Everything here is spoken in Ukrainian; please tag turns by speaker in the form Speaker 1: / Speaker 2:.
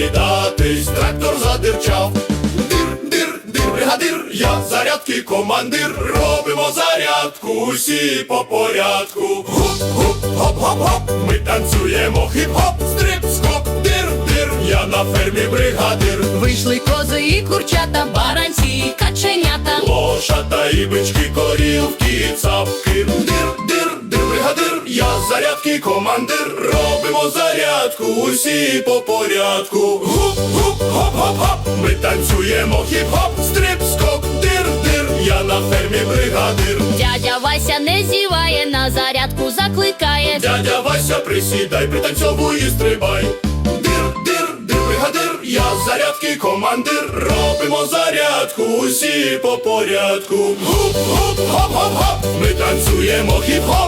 Speaker 1: прокидатись, трактор задирчав. Дир, дир, дир, бригадир, я зарядки командир. Робимо зарядку, усі по порядку. Гуп, гуп, хоп, хоп, хоп. Ми танцюємо хіп-хоп, стрип, скоп, дир, дир. Я на фермі бригадир.
Speaker 2: Вийшли кози і курчата, баранці і каченята.
Speaker 1: Лошата і бички, корівки, цапки. Дир, дир, дир, бригадир, я зарядки командир. Робимо зарядку, усі по порядку. Гуп, гуп, хоп, хоп, хоп. Ми танцюємо хіп-хоп, стрип, скок, дир, дир. Я на фермі бригадир.
Speaker 2: Дядя Вася не зіває, на зарядку закликає.
Speaker 1: Дядя Вася, присідай, пританцьовуй і стрибай. Дир, дир, дир, бригадир, я зарядки командир. Робимо зарядку, усі по порядку. Гуп, гуп, хоп, хоп, хоп. Ми танцюємо хіп-хоп,